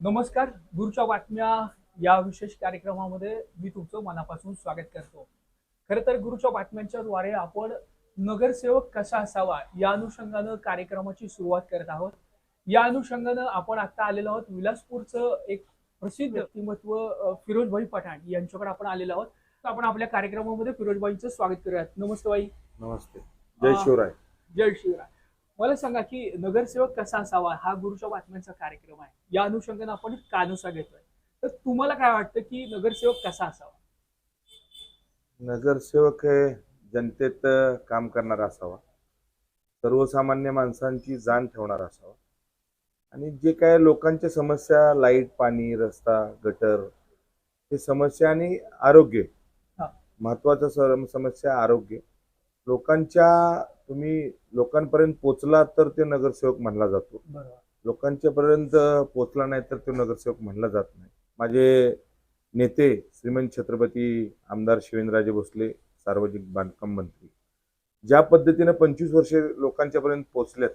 नमस्कार गुरुच्या बातम्या या विशेष कार्यक्रमामध्ये मी तुमचं मनापासून स्वागत करतो. खरं तर गुरुच्या बातम्यांच्या द्वारे आपण नगरसेवक कसा असावा या अनुषंगानं कार्यक्रमाची सुरुवात करत आहोत. या अनुषंगानं आपण आता आलेलो आहोत विलासपूरचं एक प्रसिद्ध व्यक्तिमत्व अ, फिरोजभाई पठाण यांच्याकडे आपण आलेलो आहोत. तर आपण आपल्या कार्यक्रमामध्ये फिरोजभाईंचं स्वागत करूयात. नमस्ते बाई. नमस्ते. जय शिवराय. जय शिवराय. मला सांगा की नगरसेवक कसा असावा? हा गुरुच्या बातम्यांचा कार्यक्रम आहे. या अनुषंगाने आपण कानुसा घेतोय. तर तुम्हाला काय वाटतं की नगरसेवक कसा असावा? नगरसेवक हे जनतेत काम करणारा असावा. सर्वसामान्य माणसांची जाण ठेवणारा असावा. आणि जे काय लोकांच्या समस्या लाइट पाणी रस्ता गटर हे समस्या आणि आरोग्य हा. महत्वाचं समस्या आरोग्य लोकांच्या तुम्ही लोकांपर्यंत पोचला तर ते नगरसेवक म्हणला जातो. लोकांच्या पर्यंत पोचला नाही तर तो नगरसेवक म्हणला जात नाही. माझे नेते श्रीमंत छत्रपती आमदार शिवेंद्रराजे भोसले सार्वजनिक बांधकाम मंत्री ज्या पद्धतीनं पंचवीस वर्षे लोकांच्या पर्यंत पोचल्यात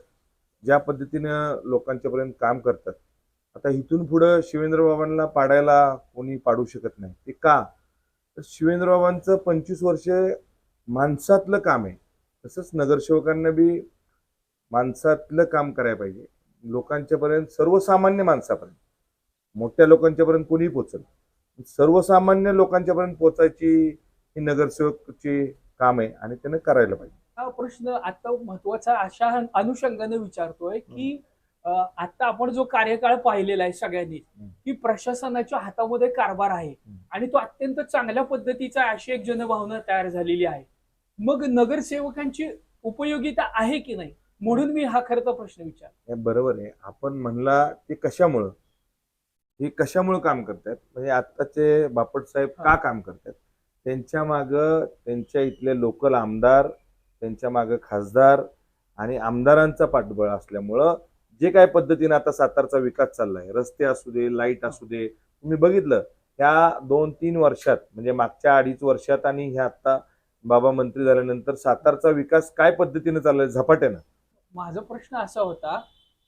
ज्या पद्धतीनं लोकांच्या पर्यंत काम करतात आता इथून पुढं शिवेंद्र बाबांना पाडायला कोणी पाडू शकत नाही. ते का? तर शिवेंद्र बाबांचं पंचवीस वर्षे माणसातलं काम आहे. तसंच नगरसेवकांना बी माणसातलं काम करायला पाहिजे. लोकांच्या पर्यंत सर्वसामान्य माणसापर्यंत. मोठ्या लोकांच्या पर्यंत कोणी पोचल सर्वसामान्य लोकांच्या पर्यंत पोचायची ही नगरसेवकची काम आहे आणि त्यानं करायला पाहिजे. हा प्रश्न आता महत्त्वाचा अशा अनुषंगाने विचारतोय की आता आपण जो कार्यकाळ पाहिलेला आहे सगळ्यांनी. की प्रशासनाच्या हातामध्ये कारभार आहे. आणि तो अत्यंत चांगल्या पद्धतीचा अशी एक जनभावना तयार झालेली आहे. मग नगरसेवकांची उपयोगिता आहे की नाही? म्हणून मी हा खरं प्रश्न विचार बरोबर आहे. आपण म्हणला ते कशामुळं? हे कशामुळं काम करतात म्हणजे आत्ताचे बापट साहेब का. काम करतात त्यांच्या मागं त्यांच्या इथले लोकल आमदार त्यांच्या मागं खासदार आणि आमदारांचा पाठबळ असल्यामुळं जे काय पद्धतीने आता सातारचा विकास चाललाय रस्ते असू दे लाइट असू दे तुम्ही बघितलं ह्या दोन तीन वर्षात म्हणजे मागच्या अडीच वर्षात आणि ह्या आता बाबा मंत्री झाल्यानंतर सातारचा विकास काय पद्धतीने चाललाय? झपाट्यानं. माझा प्रश्न असा होता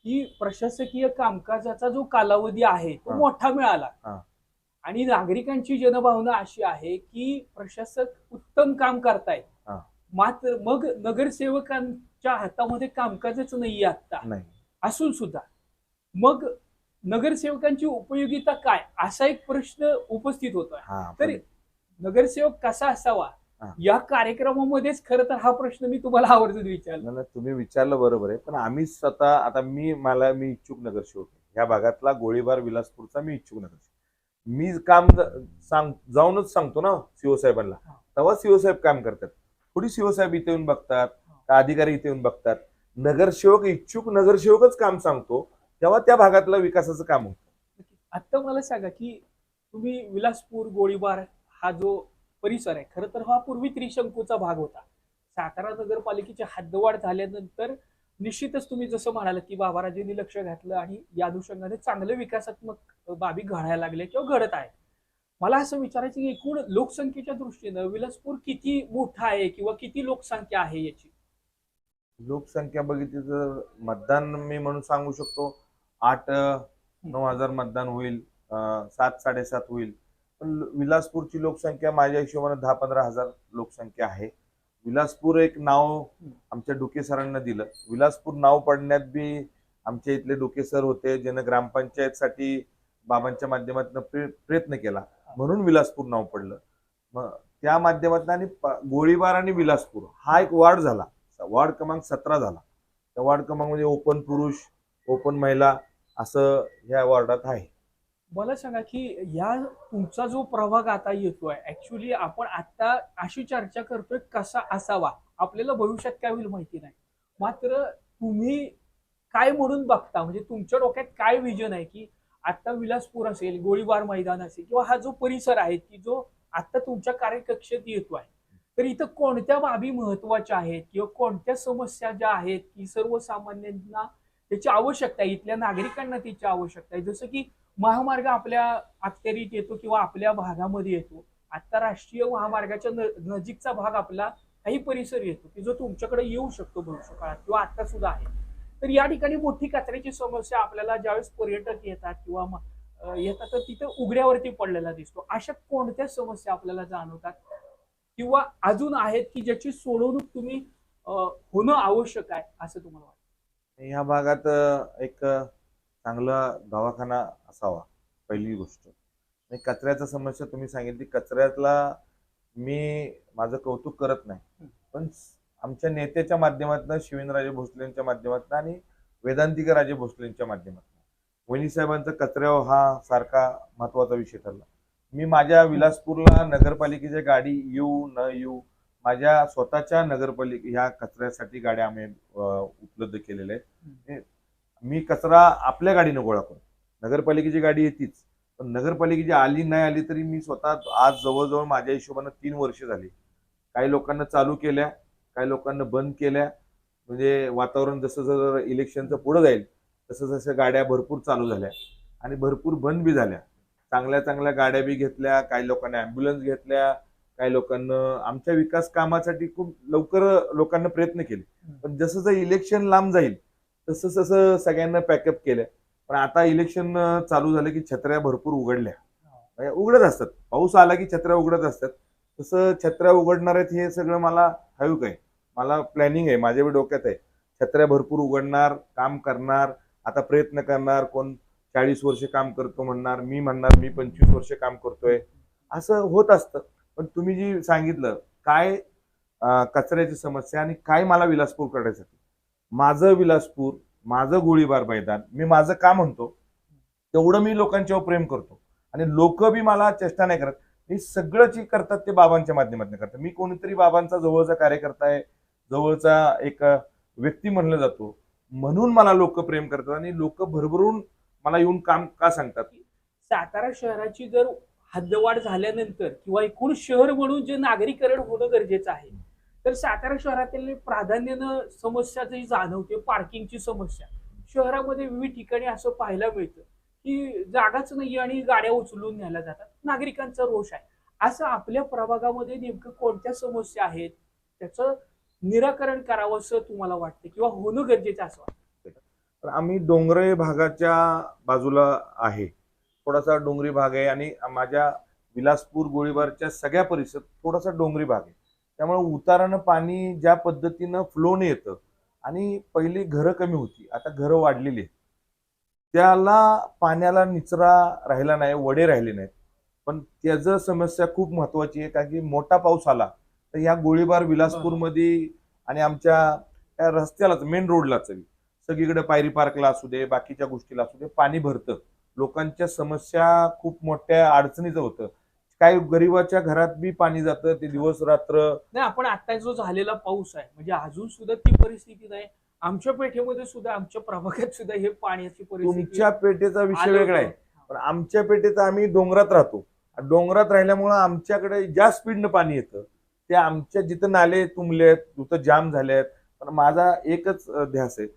की प्रशासकीय कामकाजाचा जो कालावधी आहे तो हा. मोठा मिळाला. आणि नागरिकांची जनभावना अशी आहे की प्रशासक उत्तम काम करतायत. हा. मात्र मग नगरसेवकांच्या हातामध्ये कामकाजच नाहीये आता नाही. असून सुद्धा. मग नगरसेवकांची उपयोगिता काय? असा एक प्रश्न उपस्थित होतोय. हा तरी नगरसेवक कसा असावा. या कार्यक्रमामध्येच खरं तर हा प्रश्न मी तुम्हाला आवर्जून विचारला. तुम्ही विचारलं बरोबर आहे पण आम्ही स्वतः आता मी मला मी इच्छुक नगरसेवक ह्या भागातला गोळीबार विलासपूरचा मी इच्छुक नगरसेवक मी काम सांग जाऊनच सांगतो ना सीओ साहेबांना हा. तेव्हा सीओ साहेब काम करतात. थोडी सीओ साहेब इथे येऊन बघतात का अधिकारी इथे येऊन बघतात. नगरसेवक इच्छुक नगरसेवकच काम सांगतो. तेव्हा त्या भागातलं विकासाचं काम होतं. आता मला सांगा की तुम्ही विलासपूर गोळीबार हा जो परिसर आहे. खरं तर हा पूर्वी त्रिशंकूचा भाग होता. सातारा नगरपालिकेची हद्दवाढ झाल्यानंतर निश्चितच तुम्ही जसं म्हणाल की बाबाराजेंनी लक्ष घातलं आणि या अनुषंगाने चांगले विकासात्मक बाबी घडायला लागल्या किंवा घडत आहे मला असं विचारायचं की एकूण लोकसंख्येच्या दृष्टीनं विलासपूर किती मोठा आहे किंवा किती लोकसंख्या आहे याची? लोकसंख्या बघितली तर मतदान मी म्हणून सांगू शकतो आठ नऊ हजार मतदान होईल सात साडेसात होईल. पण विलासपूरची लोकसंख्या माझ्या हिशोबाने दहा पंधरा हजार लोकसंख्या आहे. विलासपूर एक नाव आमच्या डुके सरांना दिलं. विलासपूर नाव पडण्यात बी आमच्या इथले डुके सर होते ज्यानं ग्रामपंचायतसाठी बाबांच्या माध्यमातून प्रयत्न केला. म्हणून विलासपूर नाव पडलं. मग त्या माध्यमातून आणि प- गोळीबार आणि विलासपूर हा एक वार्ड झाला. वार्ड क्रमांक सतरा झाला. त्या वार्ड क्रमांक म्हणजे ओपन पुरुष ओपन महिला असं ह्या वॉर्डात आहे. मला सांगा की या तुमचा जो प्रभाग आता येतोय ऍक्च्युली आपण आता अशी चर्चा करतोय कसा असावा? आपल्याला भविष्यात काय होईल माहिती नाही. मात्र तुम्ही काय म्हणून बघता? म्हणजे तुमच्या डोक्यात काय विजन आहे की आता विलासपूर असेल गोळीबार मैदान असेल किंवा हा जो परिसर आहे की जो आता तुमच्या कार्यकक्षेत येतोय तर इथं कोणत्या बाबी महत्त्वाच्या आहेत किंवा कोणत्या समस्या ज्या आहेत की सर्वसामान्यांना त्याची आवश्यकता आहे? इथल्या नागरिकांना त्याची आवश्यकता आहे? जसं की महामार्ग आपल्या अखत्यारीत येतो किंवा आपल्या भागामध्ये येतो. आता राष्ट्रीय महामार्गाच्या नजीकचा भाग आपला काही परिसर येतो की जो तुमच्याकडे येऊ शकतो भविष्य काळात किंवा आता सुद्धा आहे. तर या ठिकाणी मोठी कचऱ्याची समस्या आपल्याला ज्यावेळेस पर्यटक येतात किंवा येतात तर तिथं उघड्यावरती पडलेला दिसतो. अशा कोणत्या समस्या आपल्याला जाणवतात? किंवा अजून आहेत की ज्याची सोडवणूक तुम्ही होणं आवश्यक आहे असं तुम्हाला वाटतं? ह्या भागात एक चांगला दवाखाना असावा पहिली गोष्ट. आणि कचऱ्याचा समस्या तुम्ही सांगितली कचऱ्यातला मी माझं कौतुक करत नाही. पण आमच्या नेत्याच्या माध्यमातून शिवेंद्रराजे भोसलेंच्या माध्यमातून आणि वेदांतिका राजे भोसलेंच्या माध्यमातून. वहिनी साहेबांचा कचऱ्यावर हा सारखा महत्त्वाचा विषय ठरला. मी माझ्या विलासपूरला नगरपालिकेच्या गाडी येऊ न येऊ माझ्या स्वतःच्या नगरपालिके ह्या कचऱ्यासाठी गाड्या आम्ही उपलब्ध केलेल्या आहेत. मी कचरा आपल्या गाडीनं गोळा करतो नगरपालिकेची गाडी येतीच. पण नगरपालिकेची आली नाही आली तरी मी स्वतः आज जवळजवळ माझ्या हिशोबानं तीन वर्ष झाली. काही लोकांना चालू केल्या काही लोकांना बंद केल्या. म्हणजे वातावरण जसं जसं इलेक्शनचं पुढं जाईल तसं जसं गाड्या भरपूर चालू झाल्या. आणि भरपूर बंद बी झाल्या. चांगल्या चांगल्या गाड्या बी घेतल्या काही लोकांना ॲम्ब्युलन्स घेतल्या काही लोकांना आमच्या विकास कामासाठी खूप लवकर लोकांना प्रयत्न केले. पण जसं जसं इलेक्शन लांब जाईल तसं तसं सगळ्यांना पॅकअप केलं पण आता इलेक्शन चालू झालं की छत्र्या भरपूर उघडल्या. म्हणजे उघडत असतात. पाऊस आला की छत्र्या उघडत असतात. तसं छत्र्या उघडणार आहेत हे सगळं मला हवं काय मला प्लॅनिंग आहे. माझ्या बी डोक्यात आहे. छत्र्या भरपूर उघडणार काम करणार आता प्रयत्न करणार कोण चाळीस वर्ष काम करतो म्हणणार मी म्हणणार मी पंचवीस वर्ष काम करतोय. असं होत असतं. पण तुम्ही जी सांगितलं काय कचऱ्याची समस्या आणि काय मला विलासपूर करायचं माझं विलासपूर माझं गोळीबार मैदान मी माझं का म्हणतो? तेवढं मी लोकांच्यावर प्रेम करतो. आणि लोक बी मला चेष्टा नाही करत. मी सगळं जे करतात ते बाबांच्या माध्यमातून करतात. मी कोणीतरी बाबांचा जवळचा कार्यकर्ता आहे जवळचा एक व्यक्ती म्हणलं जातो. म्हणून मला लोक प्रेम करतात आणि लोक भरभरून मला येऊन काम का सांगतात? सातारा शहराची जर हद्दवाढ झाल्यानंतर किंवा एकूण शहर म्हणून जे नागरीकरण होणं गरजेचं आहे तर सातारा शहरातील प्राधान्यानं समस्या जी जाणवते पार्किंगची समस्या. शहरामध्ये विविध ठिकाणी असं पाहायला मिळतं की जागाच नाही आणि गाड्या उचलून न्यायला जातात. नागरिकांचा रोष आहे. असं आपल्या प्रभागामध्ये नेमकं कोणत्या समस्या आहेत? त्याचं निराकरण करावं असं तुम्हाला वाटतं किंवा होणं गरजेचं असं वाटतं? तर आम्ही डोंगरे भागाच्या बाजूला आहे. थोडासा डोंगरी भाग आहे आणि माझ्या विलासपूर गोळीबारच्या सगळ्या परिसर थोडासा डोंगरी भाग आहे. त्यामुळे उतारानं पाणी ज्या पद्धतीनं फ्लोने येतं आणि पहिली घरं कमी होती आता घरं वाढलेली आहेत. त्याला पाण्याला निचरा राहिला नाही वडे राहिले नाहीत. पण त्याचं समस्या खूप महत्वाची आहे कारण की मोठा पाऊस आला तर ह्या गोळीबार विलासपूरमध्ये आणि आमच्या त्या रस्त्यालाच मेन रोडलाच सगळीकडे पायरी पार्कला असू दे बाकीच्या गोष्टीला असू दे पाणी भरतं. लोकांच्या समस्या खूप मोठ्या अडचणीचं होतं. काही गरीबाच्या घरात बी पाणी जातं ते दिवस रात्र. नाही आपण आता जो झालेला पाऊस आहे म्हणजे अजून सुद्धा ती परिस्थिती नाही. आमच्या पेठेमध्ये सुद्धा आमच्या प्रभागात सुद्धा हे पाण्याची परिस्थिती तुमच्या पेठेचा विषय आलं वेगळा आहे. होतं. पण आमच्या पेठेत आम्ही डोंगरात राहतो. डोंगरात राहिल्यामुळं आमच्याकडे ज्या स्पीडनं पाणी येतं ते आमच्या जिथं नाले तुंबले आहेत जिथं जाम झाले आहेत पण माझा एकच अं, ध्यास आहे.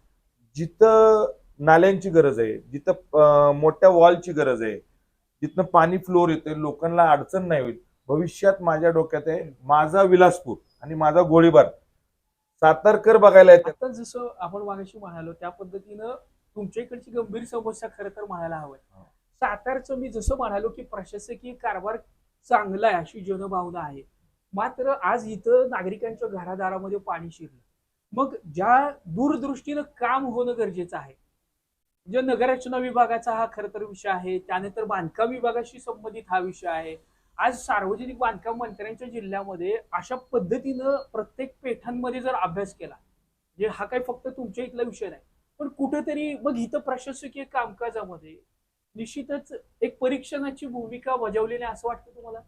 जिथं नाल्यांची गरज आहे जिथं अं, मोठ्या वॉलची गरज आहे जिथनं पाणी फ्लोर येते लोकांना अडचण नाही होईल. भविष्यात माझ्या डोक्यात आहे माझा विलासपूर आणि माझा गोळीबार. सातारकर बघायला येतात. जसं आपण मागाशी म्हणालो त्या पद्धतीनं तुमच्या इकडची गंभीर समस्या खरं तर म्हणायला हवंय. हो. सातारचं मी जसं म्हणालो की प्रशासकीय कारभार चांगला आहे अशी जनभावना आहे. मात्र आज इथं नागरिकांच्या घरादारामध्ये पाणी शिरलं. मग ज्या दूरदृष्टीनं काम होणं गरजेचं आहे म्हणजे नगररचना विभागाचा हा खरं तर विषय आहे त्यानंतर बांधकाम विभागाशी संबंधित हा विषय आहे. आज सार्वजनिक बांधकाम मंत्र्यांच्या जिल्ह्यामध्ये अशा पद्धतीनं प्रत्येक पेठांमध्ये जर अभ्यास केला म्हणजे हा काही फक्त तुमच्या इथला विषय नाही पण कुठेतरी मग इथं प्रशासकीय कामकाजामध्ये निश्चितच एक परीक्षणाची भूमिका बजावलेली आहे असं वाटतं तुम्हाला?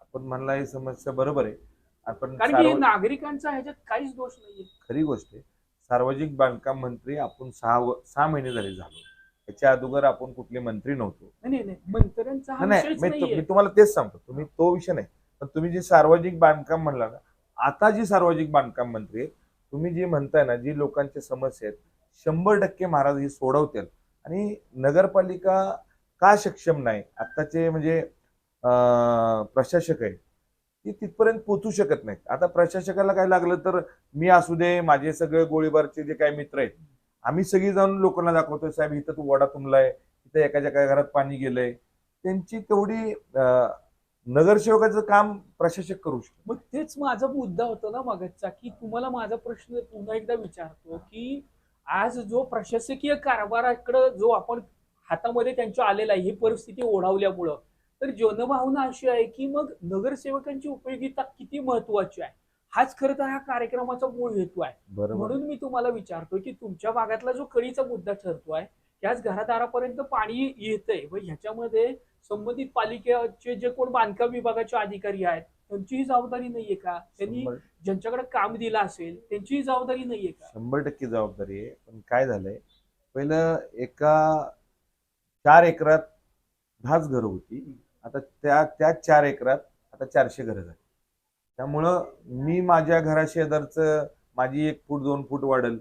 आपण म्हणला ही समस्या बरोबर आहे. आपण कारण की नागरिकांचा ह्याच्यात काहीच दोष नाहीये. खरी गोष्ट आहे. सार्वजनिक बांधकाम मंत्री आपण सहा सहा महिने झाले झालो. याच्या अगोदर आपण कुठले मंत्री नव्हतो. नाही मंत्र्यांचा हा नाही विषयच मी तु- नाहीये. मी तुम्हाला तेच सांगतो. तुम्ही तो विषय नाही. पण तुम्ही जे सार्वजनिक बांधकाम म्हणला ना आता जी सार्वजनिक बांधकाम मंत्री आहे तुम्ही जी म्हणताय ना जी लोकांच्या समस्या आहेत शंभर टक्के महाराज ही सोडवतील. आणि नगरपालिका का सक्षम नाही? आत्ताचे म्हणजे अं, प्रशासक आहे ती तिथपर्यंत पोचू शकत नाहीत. आता प्रशासकाला काय लागलं तर मी असू दे माझे सगळे गोळीबारचे जे काही मित्र आहेत आम्ही सगळी जाऊन लोकांना दाखवतोय साहेब इथं तू वडा तुंबलाय इथं एकाच्या एका घरात पाणी गेलंय. त्यांची तेवढी नगरसेवकाचं काम प्रशासक करू शकतो. मग तेच माझा मुद्दा होता ना मागचा की तुम्हाला माझा प्रश्न पुन्हा एकदा विचारतो की आज जो प्रशासकीय कारभाराकडे जो आपण हातामध्ये त्यांच्या आलेला आहे ही परिस्थिती ओढावल्यामुळं तर जनभावना अशी आहे की मग नगरसेवकांची उपयोगिता किती महत्वाची आहे? हाच खरं तर ह्या कार्यक्रमाचा मूळ हेतू आहे. म्हणून मी तुम्हाला विचारतो की तुमच्या भागातला जो कळीचा मुद्दा ठरतोय त्याच घरादारापर्यंत पाणी येतंय व ह्याच्यामध्ये संबंधित पालिकेचे जे कोण बांधकाम विभागाचे अधिकारी आहेत त्यांचीही जबाबदारी नाहीये का? त्यांनी ज्यांच्याकडे काम दिलं असेल त्यांचीही जबाबदारी नाहीये का? शंभर टक्के जबाबदारी आहे. पण काय झालंय? पहिलं एका चार एकरात दहाच घरं होती. आता त्या त्या चार एकरात आता चारशे घरं झाली. त्यामुळं मी माझ्या घरा शेजारचं माझी एक फूट दोन फूट वाढल.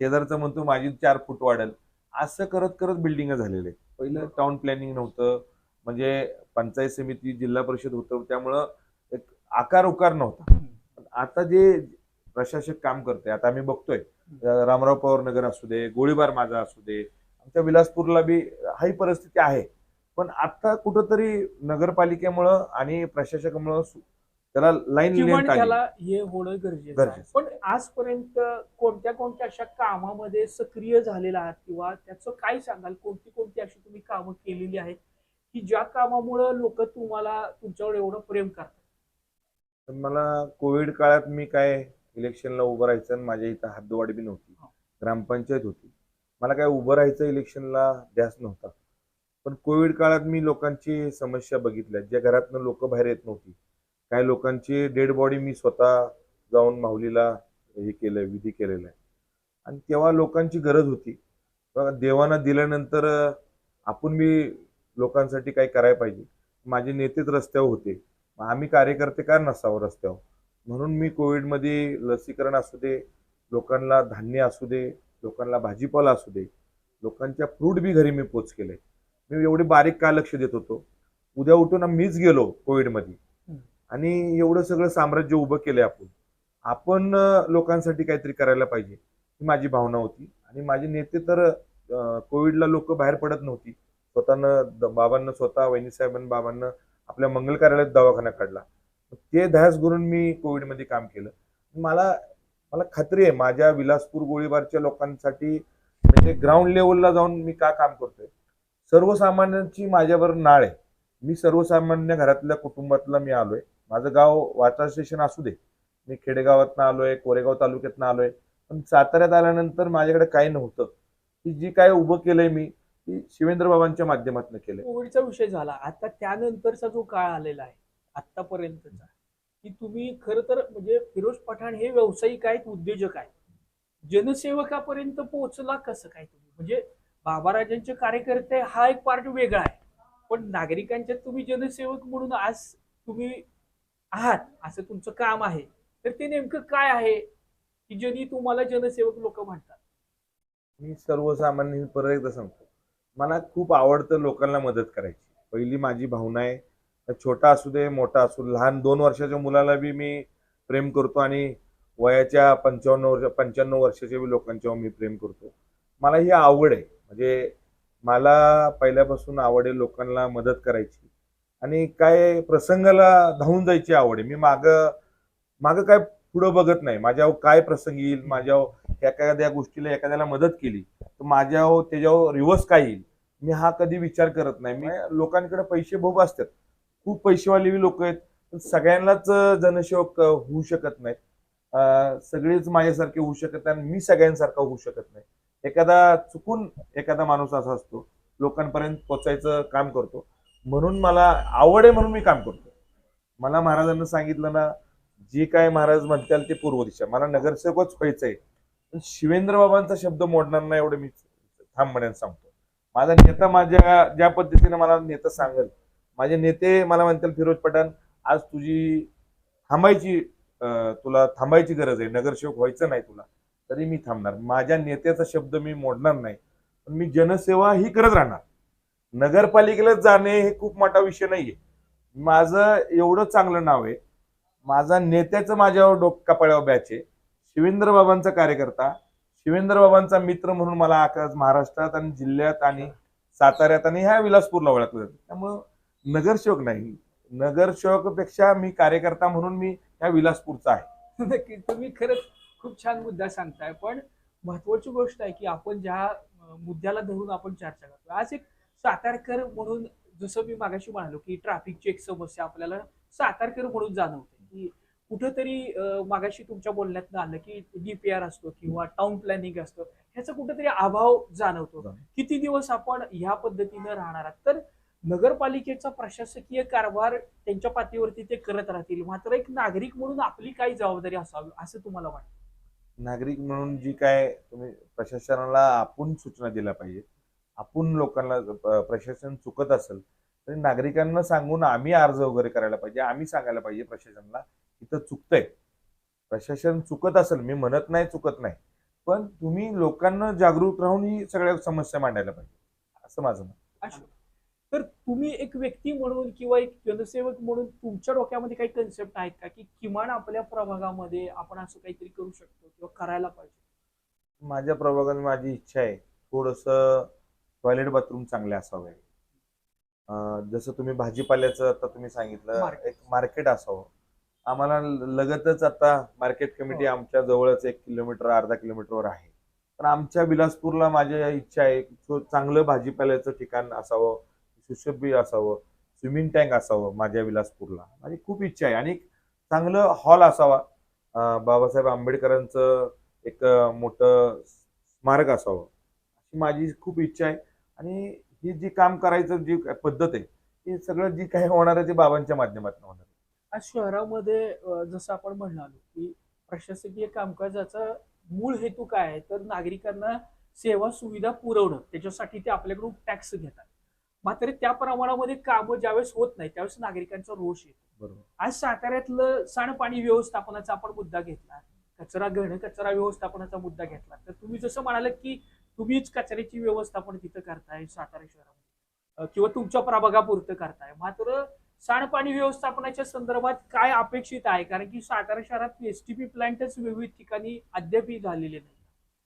शेजारचं म्हणतो माझी चार फूट वाढल. असं करत करत बिल्डिंग झालेले पहिलं टाउन प्लॅनिंग नव्हतं. म्हणजे पंचायत समिती जिल्हा परिषद होतं. त्यामुळं एक आकार उकार नव्हता. आता जे प्रशासक काम करते आता आम्ही बघतोय. रामराव पवार नगर असू दे गोळीबार माझा असू दे. आमच्या विलासपूरला बी हाही परिस्थिती आहे. पण आता कुठंतरी नगरपालिकेमुळं आणि प्रशासकामुळं त्याला लाईन त्याला हे होणं गरजेचं आहे. गरजेचं. पण आजपर्यंत कोणत्या कोणत्या अशा कामामध्ये सक्रिय झालेला आहात किंवा त्याचं काय सांगाल? कोणती कोणती अशी तुम्ही कामं केलेली आहेत की ज्या कामामुळे लोक तुम्हाला तुमच्यावर एवढं प्रेम करतात? तर मला कोविड काळात मी काय इलेक्शनला उभं राहायचं आणि माझ्या इथं हद्दवाढ बी नव्हती. ग्रामपंचायत होती. मला काय उभं राहायचं इलेक्शनला ध्यास नव्हता. पण कोविड काळात मी लोकांची समस्या बघितल्या. ज्या घरातनं लोक बाहेर येत नव्हती. काही लोकांची डेड बॉडी मी स्वतः जाऊन माहुलीला हे केलंय विधी केलेला आहे आणि तेव्हा लोकांची गरज होती. देवाना दिल्यानंतर आपण मी लोकांसाठी काही करायला पाहिजे. माझे नेतेच रस्त्यावर होते. मग आम्ही कार्यकर्ते का नसावं रस्त्यावर? म्हणून मी कोविडमध्ये लसीकरण असू दे लोकांना धान्य असू दे लोकांना भाजीपाला असू दे लोकांच्या फ्रूट बी घरी मी पोच केले मी एवढे बारीक का लक्ष देत होतो? उद्या उठून मीच गेलो कोविडमध्ये. आणि एवढं सगळं साम्राज्य उभं केलंय आपण. आपण लोकांसाठी काहीतरी करायला पाहिजे ही माझी भावना होती. आणि माझे नेते तर कोविडला लोक बाहेर पडत नव्हती. स्वतःनं बाबांना स्वतः वहिनीसाहेबांना बाबांना आपल्या मंगल कार्यालयात दवाखाना काढला. ते ध्यास करून मी कोविडमध्ये काम केलं. मला मला खात्री आहे माझ्या विलासपूर गोळीबारच्या लोकांसाठी म्हणजे ग्राउंड लेवलला जाऊन मी का काम करतोय? सर्वसामान्यांची माझ्यावर नाळ आहे. मी सर्वसामान्य घरातल्या कुटुंबातला मी आलोय. माझं गाव वाचा स्टेशन असू दे. मी खेडेगावातनं आलोय कोरेगाव तालुक्यातनं आलोय. पण साताऱ्यात आल्यानंतर माझ्याकडे काही नव्हतं. की जी काय उभं केलंय मी ती शिवेंद्र बाबांच्या माध्यमातून केलंय. कोविडचा विषय झाला. आता त्यानंतरचा जो काळ आलेला आहे आतापर्यंतचा की तुम्ही खरं तर म्हणजे फिरोज पठाण हे व्यावसायिक आहेत उद्योजक आहेत. जनसेवकापर्यंत पोहोचला कसं काय तुम्ही? म्हणजे बाबाराजांचे कार्यकर्ते हा एक पार्ट वेगळा आहे. पण नागरिकांच्या तुम्ही जनसेवक म्हणून आज तुम्ही आहात असं तुमचं काम आहे. तर ते नेमकं काय आहे की ज्यांनी तुम्हाला जनसेवक लोक म्हणतात? मी सर्वसामान्य परत एकदा सांगतो. मला खूप आवडतं लोकांना मदत करायची. पहिली माझी भावना आहे छोटा असू दे मोठा असू लहान दोन वर्षाच्या मुलाला बी मी प्रेम करतो आणि वयाच्या पंचावन्न वर्ष पंच्याण्णव वर्षाच्या बी लोकांच्यावर मी प्रेम करतो. मला ही आवड आहे. म्हणजे मला पहिल्यापासून आवड आहे लोकांना मदत करायची. आणि काय प्रसंगाला धावून जायची आवड आहे. मी माग माग काय पुढं बघत नाही. माझ्यावर काय प्रसंग येईल माझ्यावर एखाद्या गोष्टीला एखाद्याला मदत केली तर माझ्यावर त्याच्यावर रिव्हर्स काय येईल? मी हा कधी विचार करत नाही. मी लोकांकडे पैसे भोग असतात. खूप पैसेवाली लोक आहेत. पण सगळ्यांनाच जनसेवक होऊ शकत नाही सगळेच माझ्यासारखे होऊ शकत नाही आणि मी सगळ्यांसारखा होऊ शकत नाही. एखादा चुकून एखादा माणूस असा असतो लोकांपर्यंत पोचायचं काम करतो. म्हणून मला आवड आहे म्हणून मी काम करतो. मला महाराजांना सांगितलं ना जे काय महाराज म्हणताल ते पूर्व दिशा. मला नगरसेवकच व्हायचंय. पण शिवेंद्र बाबांचा शब्द मोडणार नाही एवढं मी थांबण्यात सांगतो. माझा नेता माझ्या ज्या पद्धतीने मला नेता सांगेल माझे नेते मला म्हणतील फिरोज पठाण आज तुझी थांबायची तुला थांबायची गरज आहे. नगरसेवक व्हायचं नाही तुला. तरी मी थांबणार. माझ्या नेत्याचा शब्द मी मोडणार नाही. पण मी जनसेवा ही करत राहणार. नगरपालिकेला जाणे हे खूप मोठा विषय नाहीये. माझं एवढं चांगलं नाव आहे. माझा नेत्याचं माझ्यावर डोक कपाळ्यावर बॅच आहे. शिवेंद्र बाबांचा कार्यकर्ता शिवेंद्र बाबांचा मित्र म्हणून मला आकाश महाराष्ट्रात आणि जिल्ह्यात आणि साताऱ्यात आणि ह्या विलासपूरला ओळखलं जातं. त्यामुळं नगरसेवक नाही. नगरसेवकापेक्षा मी कार्यकर्ता म्हणून मी ह्या विलासपूरचा आहे. तुम्ही खरंच खूप छान मुद्दा सांगताय पण महत्वाची गोष्ट आहे की आपण ज्या मुद्द्याला धरून आपण चर्चा करतो आज एक सातारकर म्हणून जसं मी मागाशी म्हणालो की ट्रॅफिकची एक समस्या आपल्याला सातारकर म्हणून जाणवते की कुठंतरी मागाशी तुमच्या बोलण्यात आलं की डीपीआर असतो किंवा टाउन प्लॅनिंग असतं ह्याचा कुठेतरी अभाव जाणवतो. किती दिवस आपण ह्या पद्धतीनं राहणार आहात? तर नगरपालिकेचा प्रशासकीय कारभार त्यांच्या पातळीवरती ते करत राहतील. मात्र एक नागरिक म्हणून आपली काय जबाबदारी असावी असं तुम्हाला वाटतं? नागरिक म्हणून जी काय तुम्ही प्रशासनाला आपण सूचना दिल्या पाहिजे आपण लोकांना प्रशासन चुकत असेल तर नागरिकांना सांगून आम्ही अर्ज वगैरे करायला पाहिजे आम्ही सांगायला पाहिजे प्रशासनाला इथं चुकतंय. प्रशासन चुकत असेल मी म्हणत नाही चुकत नाही पण तुम्ही लोकांना जागरूक राहून ही सगळ्या समस्या मांडायला पाहिजे असं माझं मत तर तुम्ही एक व्यक्ती म्हणून किंवा एक जनसेवक म्हणून तुमच्या डोक्यामध्ये काही कन्सेप्ट आहेत का? की किमान आपल्या प्रभागामध्ये आपण असं काहीतरी करू शकतो किंवा करायला पाहिजे? माझ्या प्रभागात माझी इच्छा आहे थोडस टॉयलेट बाथरूम चांगले असावे. जसं तुम्ही भाजीपाल्याचं आता तुम्ही सांगितलं. एक मार्केट असावं. आम्हाला लगतच आता मार्केट कमिटी हो. आमच्या जवळच एक किलोमीटर अर्धा किलोमीटरवर आहे. पण आमच्या विलासपूरला माझी इच्छा आहे चांगलं भाजीपाल्याचं ठिकाण असावं. सुशोभी असावं स्विमिंग टँक असावं माझ्या विलासपूरला. माझी खूप इच्छा आहे. आणि चांगलं हॉल असावा. बाबासाहेब आंबेडकरांचं एक मोठं स्मारक असावं. अशी माझी खूप इच्छा आहे. आणि ही जी काम करायचं जी पद्धत आहे हे सगळं जी काही होणार आहे ते बाबांच्या माध्यमातून होणार आज शहरामध्ये जसं आपण म्हणालो की प्रशासकीय कामकाजाचा मूळ हेतू काय आहे? तर नागरिकांना सेवा सुविधा पुरवणं. त्याच्यासाठी ते आपल्याकडून टॅक्स घेतात. मात्र त्या प्रमाणामध्ये कामं ज्यावेळेस होत नाही त्यावेळेस नागरिकांचा रोष येतो. आज साताऱ्यातलं सांडपाणी व्यवस्थापनाचा आपण मुद्दा घेतला कचरा घन कचरा व्यवस्थापनाचा मुद्दा घेतला. तर तुम्ही जसं म्हणाल की तुम्हीच कचऱ्याची व्यवस्थापन तिथं करताय सातारा शहरामध्ये किंवा तुमच्या प्रभागापुरतं करताय. मात्र सांडपाणी व्यवस्थापनाच्या संदर्भात काय अपेक्षित आहे? कारण की सातारा शहरात एसटीपी प्लांटच विविध ठिकाणी अद्यापही झालेले नाही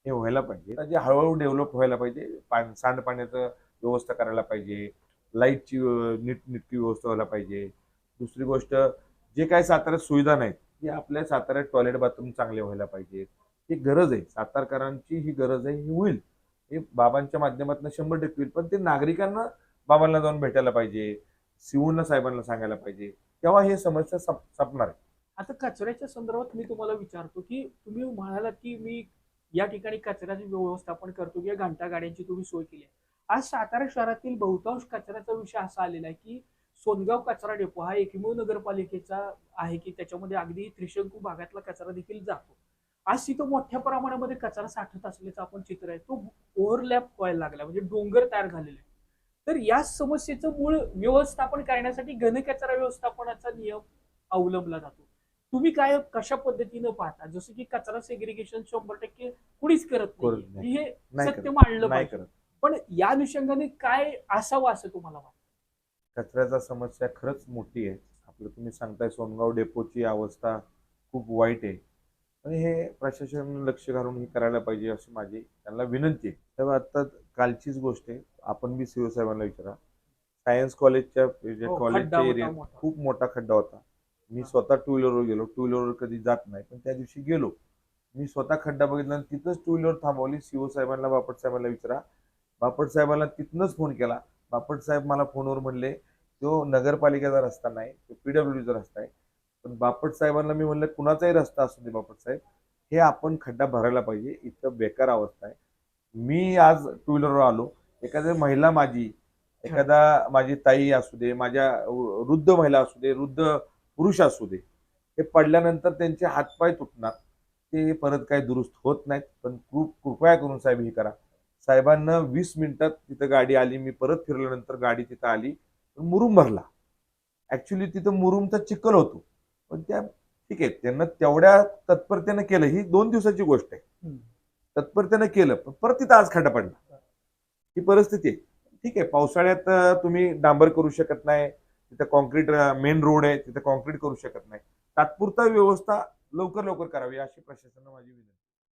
हे व्हायला पाहिजे. हळूहळू डेव्हलप व्हायला पाहिजे सांडपाण्याचं व्यवस्था करायला पाहिजे. लाईटची नीट नीटकी व्यवस्था व्हायला पाहिजे. दुसरी गोष्ट जे काही साताऱ्यात सुविधा नाहीत की आपल्या साताऱ्यात टॉयलेट बाथरूम चांगले व्हायला पाहिजेत. ही गरज आहे. सातारकरांची ही गरज आहे ही होईल. हे बाबांच्या माध्यमातून शंभर टक्के होईल. पण ते नागरिकांना बाबांना जाऊन भेटायला पाहिजे. सिवून साहेबांना सांगायला पाहिजे. तेव्हा हे समस्या सप- संपणार आहे. आता कचऱ्याच्या संदर्भात मी तुम्हाला विचारतो की तुम्ही म्हणालात की मी या ठिकाणी कचऱ्याचे व्यवस्थापन करतो किंवा घंटा गाड्यांची तुम्ही सोय केली आहे. आज सातारा शहरातील बहुतांश कचऱ्याचा विषय असा आलेला आहे की सोनगाव कचरा डेपो हा एकमेव नगरपालिकेचा आहे की त्याच्यामध्ये अगदी त्रिशंकू भागातला कचरा देखील जातो. आज तिथं मोठ्या प्रमाणामध्ये कचरा साठत असल्याचं आपण चित्र आहे. तो ओव्हरलॅप व्हायला लागला म्हणजे डोंगर तयार झालेले. आहे तर या समस्येचं मूळ व्यवस्थापन करण्यासाठी घनकचरा व्यवस्थापनाचा नियम अवलंबला जातो. तुम्ही काय कशा पद्धतीनं पाहता? जसं की कचरा सेग्रिगेशन शंभर टक्के कुणीच करत नाही. हे सत्य मांडलं पाहिजे. पण या अनुषंगाने काय असावं असं तुम्हाला वाटतं? कचऱ्याचा समस्या खरंच मोठी आहे. आपलं तुम्ही सांगताय सोनगाव डेपोची अवस्था खूप वाईट आहे. आणि हे प्रशासन लक्ष घालून हे करायला पाहिजे अशी माझी त्यांना विनंती आहे. तेव्हा आता कालचीच गोष्ट आहे. आपण बी सीओ साहेबांना विचारा. सायन्स कॉलेजच्या जे हो, कॉलेजच्या होता एरियात. खूप मोठा खड्डा होता. मी स्वतः टू व्हीलरवर गेलो. टू व्हीलरवर कधी जात नाही. पण त्या दिवशी गेलो. मी स्वतः खड्डा बघितला तिथंच टू व्हीलर थांबवली. सीओ साहेबांना बापट साहेबांना विचारा. बापट साहेबांना तिथनंच फोन केला. बापट साहेब मला फोनवर म्हणले तो नगरपालिकेचा रस्ता नाही तो पीडब्ल्यूडीचा रस्ता आहे. पण बापट साहेबांना मी म्हणलं कुणाचाही रस्ता असू दे बापट साहेब हे आपण खड्डा भरायला पाहिजे इथं बेकार अवस्था आहे. मी आज टू व्हीलरवर आलो. एखाद्या महिला माझी एखादा माझी ताई असू दे माझ्या वृद्ध महिला असू दे वृद्ध पुरुष असू दे हे पडल्यानंतर त्यांचे हातपाय तुटणार. ते परत काही दुरुस्त होत नाहीत पण कृप कृपया करून साहेब हे करा. साहेबांना वीस मिनिटात तिथं गाडी आली मी परत फिरल्यानंतर गाडी तिथं आली मुरुम भरला. ऍक्च्युली तिथं मुरुमचा चिखल होतो. पण त्या ठीक आहे त्यांना तेवढ्या तत्परतेनं केलं ही दोन दिवसाची गोष्ट आहे. तत्परतेनं केलं पण परत तिथं आज खड्डा पडला. ही परिस्थिती आहे. ठीक आहे पावसाळ्यात तुम्ही डांबर करू शकत नाही तिथं कॉन्क्रीट मेन रोड आहे तिथं कॉन्क्रीट करू शकत नाही. तात्पुरता व्यवस्था लवकर लवकर करावी अशी प्रशासनाला माझी विनंती.